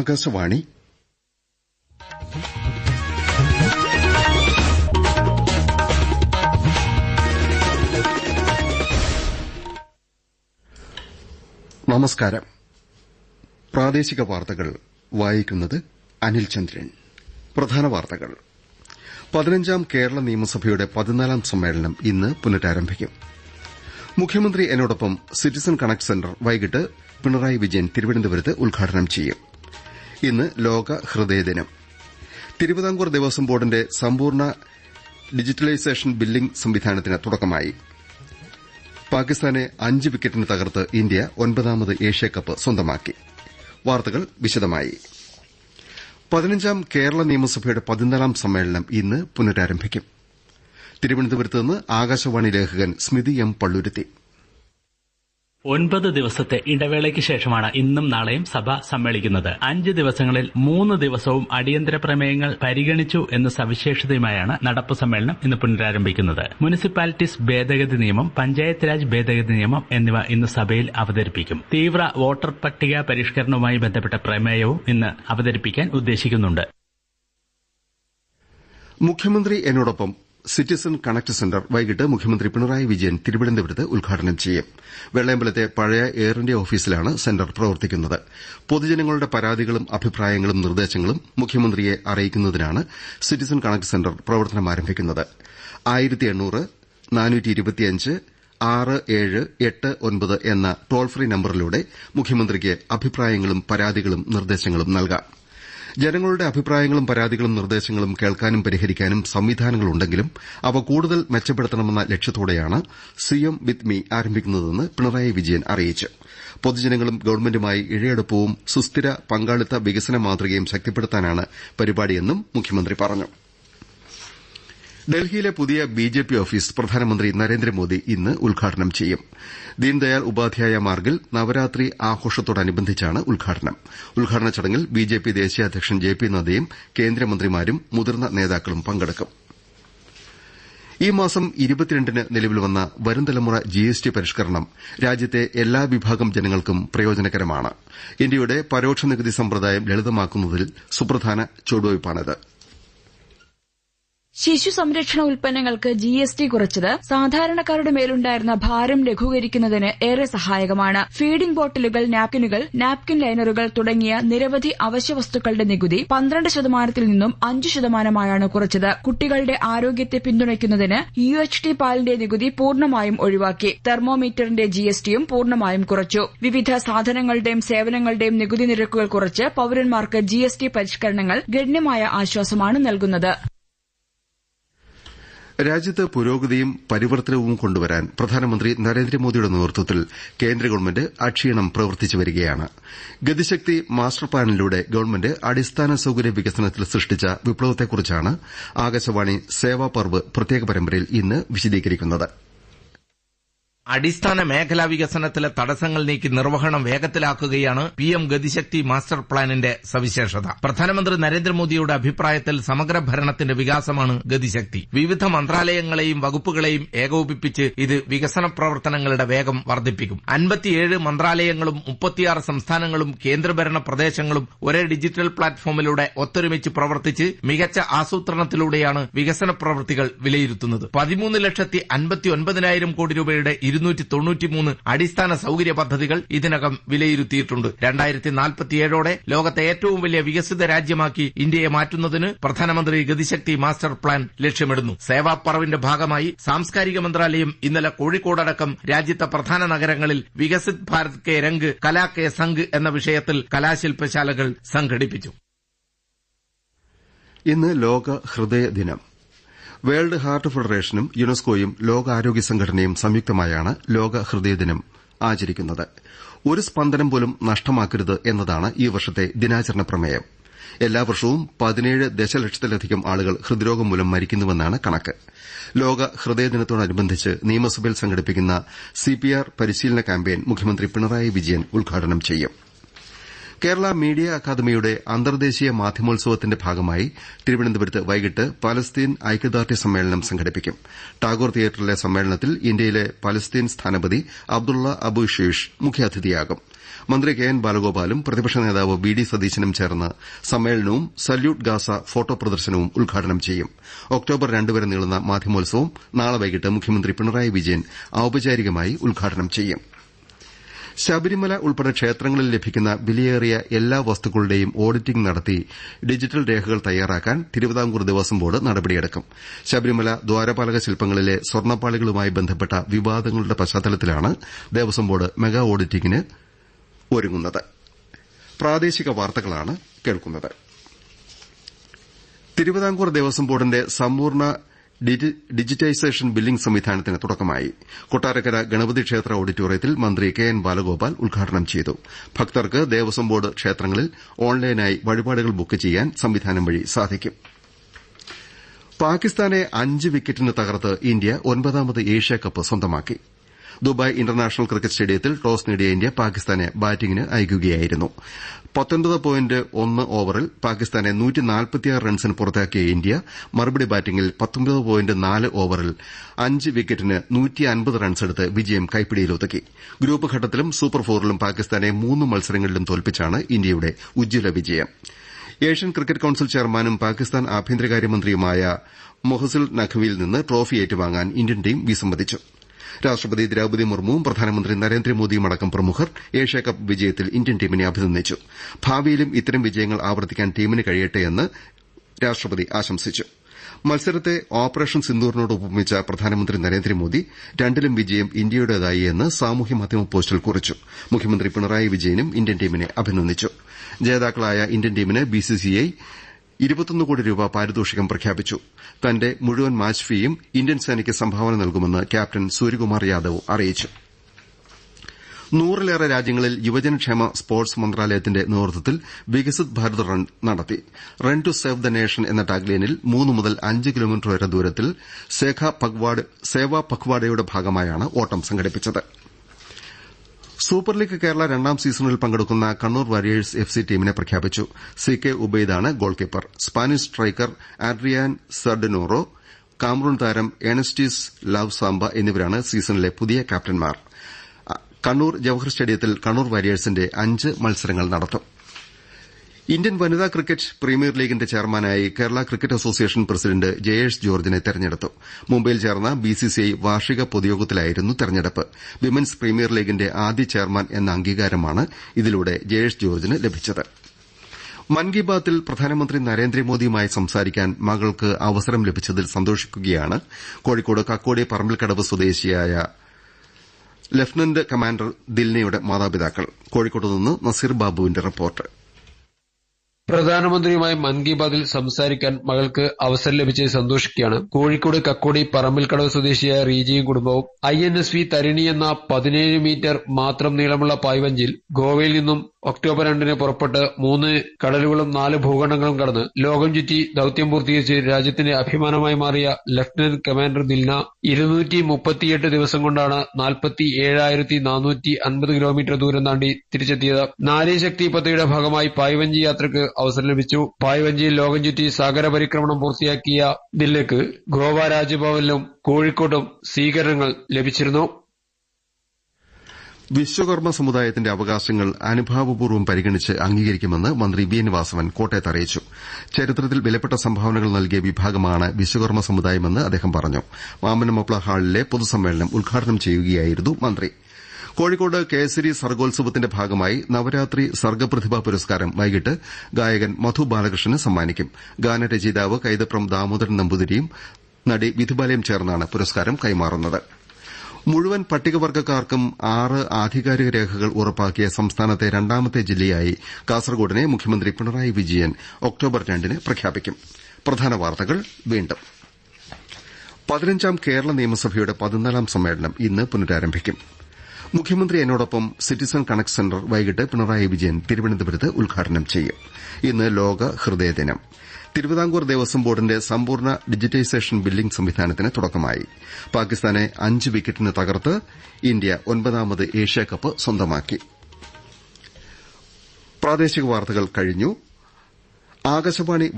ആകാശവാണി. നമസ്കാരം. പ്രാദേശിക വാർത്തകൾ വായിക്കുന്നത് അനിൽ ചന്ദ്രൻ. പ്രധാന വാർത്തകൾ. പതിനഞ്ചാം കേരള നിയമസഭയുടെ പതിനാലാം സമ്മേളനം ഇന്ന് പുനരാരംഭിക്കും. മുഖ്യമന്ത്രി എന്നോടൊപ്പം സിറ്റിസൺ കണക്ട് സെന്റർ വൈകിട്ട് പിണറായി വിജയൻ തിരുവനന്തപുരത്ത് ഉദ്ഘാടനം ചെയ്യും. ഇന്ന് ലോക ഹൃദയദിനം തിരുവിതാംകൂർ ദേവസ്വം ബോർഡിന്റെ സമ്പൂർണ ഡിജിറ്റലൈസേഷൻ ബില്ലിംഗ് സംവിധാനത്തിന് തുടക്കമായി. പാകിസ്ഥാനെ അഞ്ച് വിക്കറ്റിന് തകർത്ത് ഇന്ത്യ ഒൻപതാമത് ഏഷ്യാകപ്പ് സ്വന്തമാക്കി. വാർത്തകൾ വിശദമായി. പതിനഞ്ചാം കേരള നിയമസഭയുടെ പതിനാലാം സമ്മേളനം ഇന്ന് പുനരാരംഭിക്കും. തിരുവനന്തപുരത്ത് നിന്ന് ആകാശവാണി ലേഖകൻ സ്മിതി എം പള്ളുരുത്തി. ഒൻപത് ദിവസത്തെ ഇടവേളയ്ക്ക് ശേഷമാണ് ഇന്നും നാളെയും സഭ സമ്മേളിക്കുന്നത്. അഞ്ച് ദിവസങ്ങളിൽ മൂന്ന് ദിവസവും അടിയന്തര പ്രമേയങ്ങൾ പരിഗണിച്ചു എന്ന സവിശേഷതയുമായാണ് നടപ്പ് സമ്മേളനം ഇന്ന് പുനരാരംഭിക്കുന്നത്. മുനിസിപ്പാലിറ്റീസ് ഭേദഗതി നിയമം പഞ്ചായത്ത് രാജ് ഭേദഗതി നിയമം എന്നിവ ഇന്ന് സഭയിൽ അവതരിപ്പിക്കും. തീവ്ര വോട്ടർ പട്ടിക പരിഷ്കരണവുമായി ബന്ധപ്പെട്ട പ്രമേയവും ഇന്ന് അവതരിപ്പിക്കാൻ ഉദ്ദേശിക്കുന്നുണ്ട്. മുഖ്യമന്ത്രി എന്നോടൊപ്പം സിറ്റിസൺ കണക്ട് സെന്റർ വൈകിട്ട് മുഖ്യമന്ത്രി പിണറായി വിജയൻ തിരുവനന്തപുരത്ത് ഉദ്ഘാടനം ചെയ്യും. വെള്ളയമ്പലത്തെ പഴയ എയർ ഇന്ത്യ ഓഫീസിലാണ് സെന്റർ പ്രവർത്തിക്കുന്നത്. പൊതുജനങ്ങളുടെ പരാതികളും അഭിപ്രായങ്ങളും നിർദ്ദേശങ്ങളും മുഖ്യമന്ത്രിയെ അറിയിക്കുന്നതിനാണ് സിറ്റിസൺ കണക്ട് സെന്റർ പ്രവർത്തനം ആരംഭിക്കുന്നത്. ആറ് ഏഴ് എട്ട് ഒൻപത് എന്ന ടോൾ ഫ്രീ നമ്പറിലൂടെ മുഖ്യമന്ത്രിക്ക് അഭിപ്രായങ്ങളും പരാതികളും നിർദ്ദേശങ്ങളും നൽകാം. ജനങ്ങളുടെ അഭിപ്രായങ്ങളും പരാതികളും നിർദ്ദേശങ്ങളും കേൾക്കാനും പരിഹരിക്കാനും സംവിധാനങ്ങളുണ്ടെങ്കിലും അവ കൂടുതൽ മെച്ചപ്പെടുത്തണമെന്ന ലക്ഷ്യത്തോടെയാണ് സിഎം വിത്ത് മീ ആരംഭിക്കുന്നതെന്ന് പിണറായി വിജയൻ അറിയിച്ചു. പൊതുജനങ്ങളും ഗവൺമെന്റുമായി ഇഴയടുപ്പവും സുസ്ഥിര പങ്കാളിത്ത വികസന മാതൃകയും ശക്തിപ്പെടുത്താനാണ് പരിപാടിയെന്നും മുഖ്യമന്ത്രി പറഞ്ഞു. ഡൽഹിയിലെ പുതിയ ബിജെപി ഓഫീസ് പ്രധാനമന്ത്രി നരേന്ദ്രമോദി ഇന്ന് ഉദ്ഘാടനം ചെയ്യും. ദീൻദയാൽ ഉപാധ്യായ മാർഗിൽ നവരാത്രി ആഘോഷത്തോടനുബന്ധിച്ചാണ് ഉദ്ഘാടനം. ഉദ്ഘാടന ചടങ്ങിൽ ബിജെപി ദേശീയ അധ്യക്ഷൻ ജെ പി നദ്ദയും കേന്ദ്രമന്ത്രിമാരും മുതിർന്ന നേതാക്കളും പങ്കെടുക്കും. ഈ മാസം ന് നിലവിൽ വന്ന വരും തലമുറ ജിഎസ്ടി പരിഷ്കരണം രാജ്യത്തെ എല്ലാ വിഭാഗം ജനങ്ങൾക്കും പ്രയോജനകരമാണ്. ഇന്ത്യയുടെ പരോക്ഷ നികുതി സമ്പ്രദായം ലളിതമാക്കുന്നതിൽ സുപ്രധാന ചുവടുവയ്പ്പാണിത് ശിശു സംരക്ഷണ ഉൽപ്പന്നങ്ങൾക്ക് ജി എസ് ടി കുറച്ചത് സാധാരണക്കാരുടെ മേലുണ്ടായിരുന്ന ഭാരം ലഘൂകരിക്കുന്നതിന് ഏറെ സഹായകമാണ്. ഫീഡിംഗ് ബോട്ടിലുകൾ നാപ്കിനുകൾ നാപ്കിൻ ലൈനറുകൾ തുടങ്ങിയ നിരവധി അവശ്യ വസ്തുക്കളുടെ നികുതി പന്ത്രണ്ട് ശതമാനത്തിൽ നിന്നും അഞ്ച് ശതമാനമായാണ് കുറച്ചത്. കുട്ടികളുടെ ആരോഗ്യത്തെ പിന്തുണയ്ക്കുന്നതിന് യു എച്ച് ടി പാലിന്റെ നികുതി പൂർണമായും ഒഴിവാക്കി. തെർമോമീറ്ററിന്റെ ജി എസ് ടിയും പൂർണമായും കുറച്ചു. വിവിധ സാധനങ്ങളുടെയും സേവനങ്ങളുടെയും നികുതി നിരക്കുകൾ കുറച്ച് പൌരന്മാർക്ക് ജി എസ് ടി പരിഷ്കരണങ്ങൾ ഗണ്യമായ ആശ്വാസമാണ് നൽകുന്നത്. രാജ്യത്ത് പുരോഗതിയും പരിവർത്തനവും കൊണ്ടുവരാൻ പ്രധാനമന്ത്രി നരേന്ദ്രമോദിയുടെ നേതൃത്വത്തിൽ കേന്ദ്ര ഗവൺമെന്റ് അക്ഷീണം പ്രവർത്തിച്ചു വരികയാണ്. ഗതിശക്തി മാസ്റ്റർ പ്ലാനിലൂടെ ഗവൺമെന്റ് അടിസ്ഥാന സൌകര്യ വികസനത്തിൽ സൃഷ്ടിച്ച വിപ്ലവത്തെക്കുറിച്ചാണ് ആകാശവാണി സേവാ പർവ് പ്രത്യേക പരമ്പരയിൽ ഇന്ന് വിശദീകരിക്കുന്നത്. അടിസ്ഥാന മേഖലാ വികസനത്തിലെ തടസ്സങ്ങൾ നീക്കി നിർവഹണം വേഗത്തിലാക്കുകയാണ് പി എം ഗതിശക്തി മാസ്റ്റർ പ്ലാനിന്റെ സവിശേഷത. പ്രധാനമന്ത്രി നരേന്ദ്രമോദിയുടെ അഭിപ്രായത്തിൽ സമഗ്ര ഭരണത്തിന്റെ വികാസമാണ് ഗതിശക്തി. വിവിധ മന്ത്രാലയങ്ങളെയും വകുപ്പുകളെയും ഏകോപിപ്പിച്ച് ഇത് വികസന പ്രവർത്തനങ്ങളുടെ വേഗം വർദ്ധിപ്പിക്കും. അൻപത്തിയേഴ് മന്ത്രാലയങ്ങളും മുപ്പത്തിയാറ് സംസ്ഥാനങ്ങളും കേന്ദ്രഭരണ പ്രദേശങ്ങളും ഒരേ ഡിജിറ്റൽ പ്ലാറ്റ്ഫോമിലൂടെ ഒത്തൊരുമിച്ച് പ്രവർത്തിച്ച് മികച്ച ആസൂത്രണത്തിലൂടെയാണ് വികസന പ്രവൃത്തികൾ വിലയിരുത്തുന്നത്. പതിമൂന്ന് ലക്ഷത്തി അൻപത്തി ഒൻപതിനായിരം കോടി രൂപയുടെ ഇരുന്നൂറ്റി തൊണ്ണൂറ്റിമൂന്ന് അടിസ്ഥാന സൌകര്യ പദ്ധതികൾ ഇതിനകം വിലയിരുത്തിയിട്ടുണ്ട്. രണ്ടായിരത്തി നാൽപ്പത്തിയേഴോടെ ലോകത്തെ ഏറ്റവും വലിയ വികസിത രാജ്യമാക്കി ഇന്ത്യയെ മാറ്റുന്നതിന് പ്രധാനമന്ത്രി ഗതിശക്തി മാസ്റ്റർ പ്ലാൻ ലക്ഷ്യമിടുന്നു. സേവാപ്പറവിന്റെ ഭാഗമായി സാംസ്കാരിക മന്ത്രാലയം ഇന്നലെ കോഴിക്കോടടക്കം രാജ്യത്തെ പ്രധാന നഗരങ്ങളിൽ വികസിത് ഭാരത് കെ രംഗ് കലാ കെ സംഘ് എന്ന വിഷയത്തിൽ കലാശില്പശാലകൾ സംഘടിപ്പിച്ചു. ഇന്ന് ലോക ഹൃദയ ദിനം. വേൾഡ് ഹാർട്ട് ഫെഡറേഷനും യുനെസ്കോയും ലോകാരോഗ്യ സംഘടനയും സംയുക്തമായാണ് ലോക ഹൃദയദിനം ആചരിക്കുന്നത്. ഒരു സ്പന്ദനം പോലും നഷ്ടമാക്കരുത് എന്നതാണ് ഈ വർഷത്തെ ദിനാചരണ പ്രമേയം. എല്ലാ വർഷവും പതിനേഴ് ദശലക്ഷത്തിലധികം ആളുകൾ ഹൃദ്രോഗം മൂലം മരിക്കുന്നുവെന്നാണ് കണക്ക്. ലോക ഹൃദയദിനത്തോടനുബന്ധിച്ച് നിയമസഭയിൽ സംഘടിപ്പിക്കുന്ന സിപിആർ പരിശീലന ക്യാമ്പയിൻ മുഖ്യമന്ത്രി പിണറായി വിജയൻ ഉദ്ഘാടനം ചെയ്യും. കേരള മീഡിയ അക്കാദമിയുടെ അന്തർദേശീയ മാധ്യമോത്സവത്തിന്റെ ഭാഗമായി തിരുവനന്തപുരത്ത് വൈകിട്ട് പലസ്തീൻ ഐക്യദാർഢ്യ സമ്മേളനം സംഘടിപ്പിക്കും. ടാഗോർ തിയേറ്ററിലെ സമ്മേളനത്തിൽ ഇന്ത്യയിലെ പലസ്തീൻ സ്ഥാനപതി അബ്ദുള്ള അബു ഷീഷ് മുഖ്യാതിഥിയാകും. മന്ത്രി കെ എൻ ബാലഗോപാലും പ്രതിപക്ഷ നേതാവ് വി ഡി സതീശനും ചേർന്ന് സമ്മേളനവും സല്യൂട്ട് ഗാസ ഫോട്ടോ പ്രദർശനവും ഉദ്ഘാടനം ചെയ്യും. ഒക്ടോബർ രണ്ടുവരെ നീളുന്ന മാധ്യമോത്സവം നാളെ വൈകിട്ട് മുഖ്യമന്ത്രി പിണറായി വിജയൻ ഔപചാരികമായി ഉദ്ഘാടനം ചെയ്യും. ശബരിമല ഉൾപ്പെടെ ക്ഷേത്രങ്ങളിൽ ലഭിക്കുന്ന വിലയേറിയ എല്ലാ വസ്തുക്കളുടെയും ഓഡിറ്റിംഗ് നടത്തി ഡിജിറ്റൽ രേഖകൾ തയ്യാറാക്കാൻ തിരുവിതാംകൂർ ദേവസ്വം ബോർഡ് നടപടിയെടുക്കും. ശബരിമല ദ്വാരപാലക ശില്പങ്ങളിലെ സ്വർണപ്പാളികളുമായി ബന്ധപ്പെട്ട വിവാദങ്ങളുടെ പശ്ചാത്തലത്തിലാണ് ദേവസ്വം ബോർഡ് മെഗാ ഓഡിറ്റിംഗിന് ഒരുങ്ങുന്നത്. പ്രാദേശിക വാർത്തകളാണ് കേൾക്കുന്നത്. തിരുവിതാംകൂർ ദേവസ്വം ബോർഡിന്റെ സമ്പൂർണ ഡിജിറ്റൈസേഷൻ ബില്ലിംഗ് സംവിധാനത്തിന് തുടക്കമായി. കൊട്ടാരക്കര ഗണപതി ക്ഷേത്ര ഓഡിറ്റോറിയത്തിൽ മന്ത്രി കെ എൻ ബാലഗോപാൽ ഉദ്ഘാടനം ചെയ്തു. ഭക്തർക്ക് ദേവസ്വം ബോർഡ് ക്ഷേത്രങ്ങളിൽ ഓൺലൈനായി വഴിപാടുകൾ ബുക്ക് ചെയ്യാൻ സംവിധാനം വഴി സാധിക്കും. പാകിസ്ഥാനെ അഞ്ച് വിക്കറ്റിന് തകർത്ത് ഇന്ത്യ ഒൻപതാമത് ഏഷ്യാകപ്പ് സ്വന്തമാക്കി. ദുബായ് ഇന്റർനാഷണൽ ക്രിക്കറ്റ് സ്റ്റേഡിയത്തിൽ ടോസ് നേടിയ ഇന്ത്യ പാകിസ്ഥാനെ ബാറ്റിംഗിന് അയക്കുകയായിരുന്നു. പോയിന്റ് ഒന്ന് ഓവറിൽ പാകിസ്ഥാനെ റൺസിന് പുറത്താക്കിയ ഇന്ത്യ മറുപടി ബാറ്റിംഗിൽ പോയിന്റ് നാല് ഓവറിൽ അഞ്ച് വിക്കറ്റിന് റൺസെടുത്ത് വിജയം കൈപ്പിടിയിലൊതുക്കി. ഗ്രൂപ്പ് ഘട്ടത്തിലും സൂപ്പർ ഫോറിലും പാകിസ്ഥാനെ മൂന്ന് മത്സരങ്ങളിലും തോൽപ്പിച്ചാണ് ഇന്ത്യയുടെ ഉജ്ജ്വല വിജയം. ഏഷ്യൻ ക്രിക്കറ്റ് കൌൺസിൽ ചെയർമാനും പാകിസ്ഥാൻ ആഭ്യന്തരകാര്യമന്ത്രിയുമായ മൊഹസിൽ നഖ്വിയിൽ നിന്ന് ട്രോഫി ഏറ്റുവാങ്ങാൻ ഇന്ത്യൻ ടീം വിസമ്മതിച്ചു. രാഷ്ട്രപതി ദ്രൌപതി മുർമുവും പ്രധാനമന്ത്രി നരേന്ദ്രമോദിയും അടക്കം പ്രമുഖർ ഏഷ്യാകപ്പ് വിജയത്തിൽ ഇന്ത്യൻ ടീമിനെ അഭിനന്ദിച്ചു. ഭാവിയിലും ഇത്തരം വിജയങ്ങൾ ആവർത്തിക്കാൻ ടീമിന് കഴിയട്ടെയെന്ന് രാഷ്ട്രപതി ആശംസിച്ചു. മത്സരത്തെ ഓപ്പറേഷൻ സിന്ദൂറിനോട് ഉപമിച്ച പ്രധാനമന്ത്രി നരേന്ദ്രമോദി രണ്ടിലും വിജയം ഇന്ത്യയുടേതായി എന്ന് സാമൂഹ്യമാധ്യമ പോസ്റ്റിൽ കുറിച്ചു. മുഖ്യമന്ത്രി പിണറായി വിജയനും ഇന്ത്യൻ ടീമിനെ അഭിനന്ദിച്ചു. ജേതാക്കളായ ഇന്ത്യൻ ടീമിന് ബിസിസിഐ ഇരുപത്തൊന്ന് കോടി രൂപ പാരിതോഷികം പ്രഖ്യാപിച്ചു. തന്റെ മുഴുവൻ മാച്ച് ഫീയും ഇന്ത്യൻ സേനയ്ക്ക് സംഭാവന നൽകുമെന്ന് ക്യാപ്റ്റൻ സൂര്യകുമാർ യാദവ് അറിയിച്ചു. നൂറിലേറെ രാജ്യങ്ങളിൽ യുവജനക്ഷേമ സ്പോർട്സ് മന്ത്രാലയത്തിന്റെ നേതൃത്വത്തിൽ വികസിത് ഭാരത് റൺ നടത്തി. Run to save the nation എന്ന ടാഗ്ലൈനിൽ മൂന്ന് മുതൽ അഞ്ച് കിലോമീറ്റർ വരെ ദൂരത്തിൽ സേവാ പഖ്വാഡയുടെ ഭാഗമായാണ് ഓട്ടം സംഘടിപ്പിച്ചത്. സൂപ്പർ ലീഗ് കേരള രണ്ടാം സീസണിൽ പങ്കെടുക്കുന്ന കണ്ണൂർ വാരിയേഴ്സ് എഫ് സി ടീമിനെ പ്രഖ്യാപിച്ചു. C K ഉബൈദാണ് goalkeeper Spanish striker Adrian Sardinero Cameroon താരം എണസ്റ്റീസ് ലാവ് സാംബ എന്നിവരാണ് സീസണിലെ പുതിയ ക്യാപ്റ്റന്മാർ. കണ്ണൂർ ജവഹർ സ്റ്റേഡിയത്തിൽ കണ്ണൂർ വാരിയേഴ്സിന്റെ അഞ്ച് മത്സരങ്ങൾ നടത്തും. ഇന്ത്യൻ വനിതാ ക്രിക്കറ്റ് പ്രീമിയർ ലീഗിന്റെ ചെയർമാനായി Kerala cricket association president Jayesh ജോർജിനെ തെരഞ്ഞെടുത്തു. മുംബൈയിൽ ചേർന്ന ബിസിസിഐ വാർഷിക പൊതുയോഗത്തിലായിരുന്നു തെരഞ്ഞെടുപ്പ്. വിമൻസ് പ്രീമിയർ ലീഗിന്റെ ആദ്യ ചെയർമാൻ എന്ന അംഗീകാരമാണ് ഇതിലൂടെ ജയേഷ് ജോർജിന് ലഭിച്ചത്. മൻ കി ബാത്തിൽ പ്രധാനമന്ത്രി നരേന്ദ്രമോദിയുമായി സംസാരിക്കാൻ മകൾക്ക് അവസരം ലഭിച്ചതിൽ സന്തോഷിക്കുകയാണ്. കോഴിക്കോട് കക്കോടി പറമ്പിൽക്കടവ് സ്വദേശിയായ ലഫ്റ്റനന്റ് കമാൻഡർ ദിൽനയുടെ മാതാപിതാക്കൾ. കോഴിക്കോട്ട് നിന്ന് നസീർ ബാബുവിന്റെ റിപ്പോർട്ട്. പ്രധാനമന്ത്രിയുമായി മൻ കി ബാതിൽ സംസാരിക്കാൻ മകൾക്ക് അവസരം ലഭിച്ചത് സന്തോഷിക്കുകയാണ്. കോഴിക്കോട് കക്കോടി പറമ്പിൽക്കടവ് സ്വദേശിയായ റീജിയും കുടുംബവും I N S V Tarini എന്ന പതിനേഴ് മീറ്റർ മാത്രം നീളമുള്ള പായ്വഞ്ചിൽ ഗോവയിൽ നിന്നും ഒക്ടോബർ രണ്ടിന് പുറപ്പെട്ട് മൂന്ന് കടലുകളും നാല് ഭൂഖണ്ഡങ്ങളും കടന്ന് ലോകം ചുറ്റി ദൌത്യം പൂർത്തീകരിച്ച് രാജ്യത്തിന്റെ അഭിമാനമായി മാറിയ ലഫ്റ്റനന്റ് കമാൻഡർ ദിൽന ഇരുന്നൂറ്റി മുപ്പത്തിയെട്ട് ദിവസം കൊണ്ടാണ് നാൽപ്പത്തി ഏഴായിരത്തി നാനൂറ്റി അൻപത് കിലോമീറ്റർ ദൂരം താണ്ടി തിരിച്ചെത്തിയത്. നാരീശക്തി പദ്ധതിയുടെ ഭാഗമായി പായ്വഞ്ചി യാത്രയ്ക്ക് അവസരം ലഭിച്ചു. പായ്വഞ്ചിയിൽ ലോകം ചുറ്റി സാഗര പരിക്രമണം പൂർത്തിയാക്കിയ ദില്ലയ്ക്ക് ഗോവ രാജ്ഭവനിലും കോഴിക്കോട്ടും സ്വീകരണങ്ങൾ ലഭിച്ചിരുന്നു. വിശ്വകർമ്മ സമുദായത്തിന്റെ അവകാശങ്ങൾ അനുഭാവപൂർവം പരിഗണിച്ച് അംഗീകരിക്കുമെന്ന് മന്ത്രി വി. എൻ വാസവൻ കോട്ടയത്ത് അറിയിച്ചു. ചരിത്രത്തിൽ വിലപ്പെട്ട സംഭാവനകൾ നൽകിയ വിഭാഗമാണ് വിശ്വകർമ്മ സമുദായമെന്ന് അദ്ദേഹം പറഞ്ഞു. മാമനമപ്ല ഹാളിലെ പൊതുസമ്മേളനം ഉദ്ഘാടനം ചെയ്യുകയായിരുന്നു മന്ത്രി. കോഴിക്കോട് കേസരി സർഗോത്സവത്തിന്റെ ഭാഗമായി നവരാത്രി സർഗപ്രതിഭാ പുരസ്കാരം വൈകിട്ട് ഗായകൻ മധു ബാലകൃഷ്ണന് സമ്മാനിക്കും. ഗാനരചയിതാവ് കൈതപ്രം ദാമോദരൻ നമ്പൂതിരിയും നടി വിധുബാലയും ചേർന്നാണ് പുരസ്കാരം കൈമാറുന്നത്. മുഴുവൻ പട്ടികവർഗക്കാർക്കും ആറ് ആധികാരിക രേഖകൾ ഉറപ്പാക്കിയ സംസ്ഥാനത്തെ രണ്ടാമത്തെ ജില്ലയായി കാസർകോടിനെ മുഖ്യമന്ത്രി പിണറായി വിജയൻ ഒക്ടോബർ രണ്ടിന് പ്രഖ്യാപിക്കും. പ്രധാന വാർത്തകൾ വീണ്ടും. പതിനഞ്ചാം കേരള നിയമസഭയുടെ പതിനാലാം സമ്മേളനം ഇന്ന് പുനരാരംഭിക്കും. മുഖ്യമന്ത്രി എന്നോടൊപ്പം സിറ്റിസൺ കണക്ട് സെന്റർ വൈകിട്ട് പിണറായി വിജയൻ തിരുവനന്തപുരത്ത് ഉദ്ഘാടനം ചെയ്യും. ഇന്ന് ലോക ഹൃദയദിനം തിരുവിതാംകൂർ ദേവസ്വം ബോർഡിന്റെ സമ്പൂർണ ഡിജിറ്റൈസേഷൻ ബില്ലിംഗ് സംവിധാനത്തിന് തുടക്കമായി. പാകിസ്ഥാനെ അഞ്ച് വിക്കറ്റിന് തകർത്ത് ഇന്ത്യ ഒൻപതാമത് ഏഷ്യാകപ്പ് സ്വന്തമാക്കി. പ്രാദേശിക വാർത്തകൾ കഴിഞ്ഞു. ആകാശവാണി